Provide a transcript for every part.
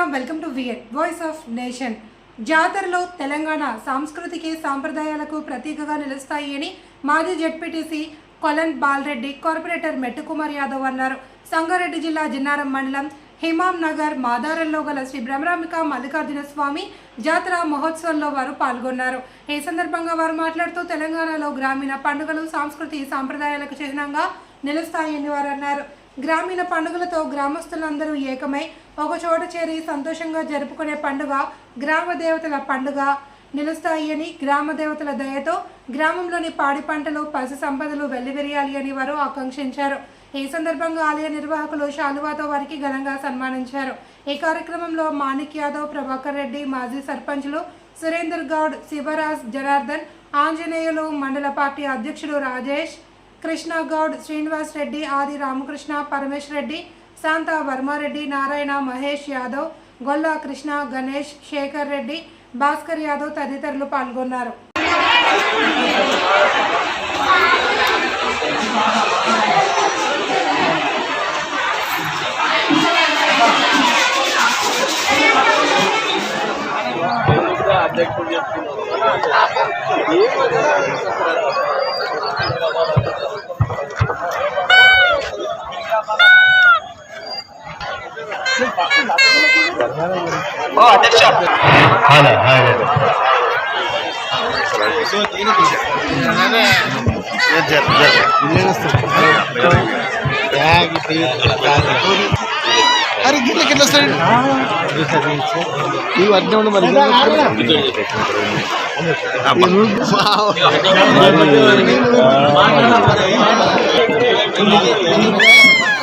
Sriram welcome to విఎట్ voice of nation జాతరలో తెలంగాణ సాంస్కృతికి సాంప్రదాయాలకు ప్రతీకగా నిలుస్తాయి అని మాజీ జడ్పీటీసీ కొలన్ బాలరెడ్డి కార్పొరేటర్ మెట్టుకుమార్ యాదవ్ అన్నారు. సంగారెడ్డి జిల్లా జిన్నారం మండలం హిమాం నగర్ మాదారంలో గల శ్రీ బ్రహ్మరామిక మల్లికార్జున స్వామి జాతర మహోత్సవంలో వారు పాల్గొన్నారు. ఈ సందర్భంగా వారు మాట్లాడుతూ తెలంగాణలో గ్రామీణ పండుగలు సాంస్కృతి సాంప్రదాయాలకు చిహ్నంగా నిలుస్తాయని వారు అన్నారు. గ్రామీణ పండుగలతో గ్రామస్తులందరూ ఏకమై ఒక చోట చేరి సంతోషంగా జరుపుకునే పండుగ గ్రామ దేవతల పండుగ నిలుస్తాయి అని గ్రామ దేవతల దయతో గ్రామంలోని పాడి పంటలు పశు సంపదలు వెల్లివిరియాలి అని వారు ఆకాంక్షించారు. ఈ సందర్భంగా ఆలయ నిర్వాహకులు శాలువాతో వారికి ఘనంగా సన్మానించారు. ఈ కార్యక్రమంలో మాణిక్ యాదవ్ ప్రభాకర్ రెడ్డి మాజీ సర్పంచ్లు సురేందర్ గౌడ్ శివరాజ్ జనార్దన్ ఆంజనేయులు మండల పార్టీ అధ్యక్షుడు రాజేష్ కృష్ణ గౌడ్ శ్రీనివాస్ రెడ్డి ఆది రామకృష్ణ పరమేశ్వర్ రెడ్డి శాంత వర్మారెడ్డి నారాయణ మహేష్ యాదవ్ గొల్లా కృష్ణ గణేష్ శేఖర్ రెడ్డి భాస్కర్ యాదవ్ తదితరులు పాల్గొన్నారు. హాయ్ హాయ్ అరే గిట్ల గిట్ల వస్తాడు. ఇవి అన్నీ ఉండు మరి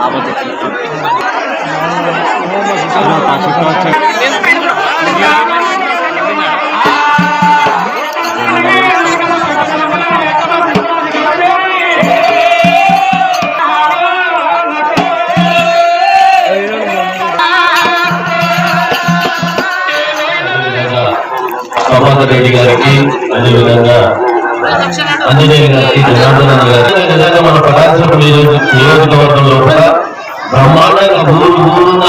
ఆపత్తి ప్రభాకర్ రెడ్డి నా అదేవిధంగా ఆంజనేయ గారికి జనార్దన గారికి అదేవిధంగా మన ప్రకాశం నియోజక- నియోజకవర్గం బ్రహ్మాండంగా ఊరు ఊరున్న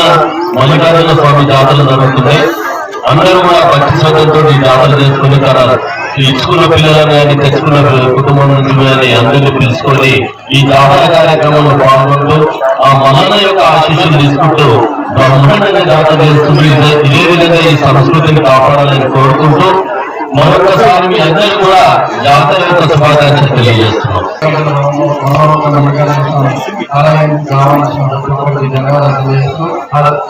మల్లికార్జున స్వామి జాతరలు జరుగుతున్నాయి. అందరూ కూడా భక్తి శ్రద్ధతో ఈ జాతర చేసుకుని తన ఇచ్చుకున్న పిల్లలని కానీ తెచ్చుకున్న కుటుంబం నుంచి కానీ అందరినీ పిలుచుకొని ఈ జాతర కార్యక్రమంలో పాల్గొంటూ ఆ మహన యొక్క ఆశీస్సులు తీసుకుంటూ బ్రహ్మాండంగా జాతర చేస్తూ ఇదే విధంగా ఈ సంస్కృతిని కాపాడాలని కోరుకుంటూ మరొకసారి మీ అందరూ కూడా జాతర యొక్క తెలియజేస్తున్నాం ఆలయం కావాల్సిన ధన్యవాదాలు తెలియజేస్తూ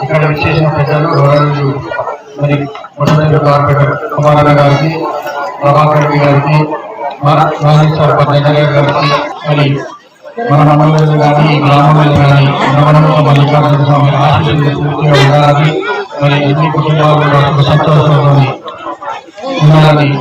ఇక్కడ విశేషణ ప్రజలు గౌరవులు మరి మొదటి కార్పొరేటర్ కుమారన్న గారికి ప్రభాకర్ రెడ్డి గారికి గారికి మరి మన మండలంలో కానీ గ్రామంలో కానీ నవరంలో మల్లికార్జున స్వామి ఆశీస్సులు పూర్తిగా ఉండాలని మరి ఎన్ని కుటుంబాలు కూడా సంతోషంతో ఉండాలని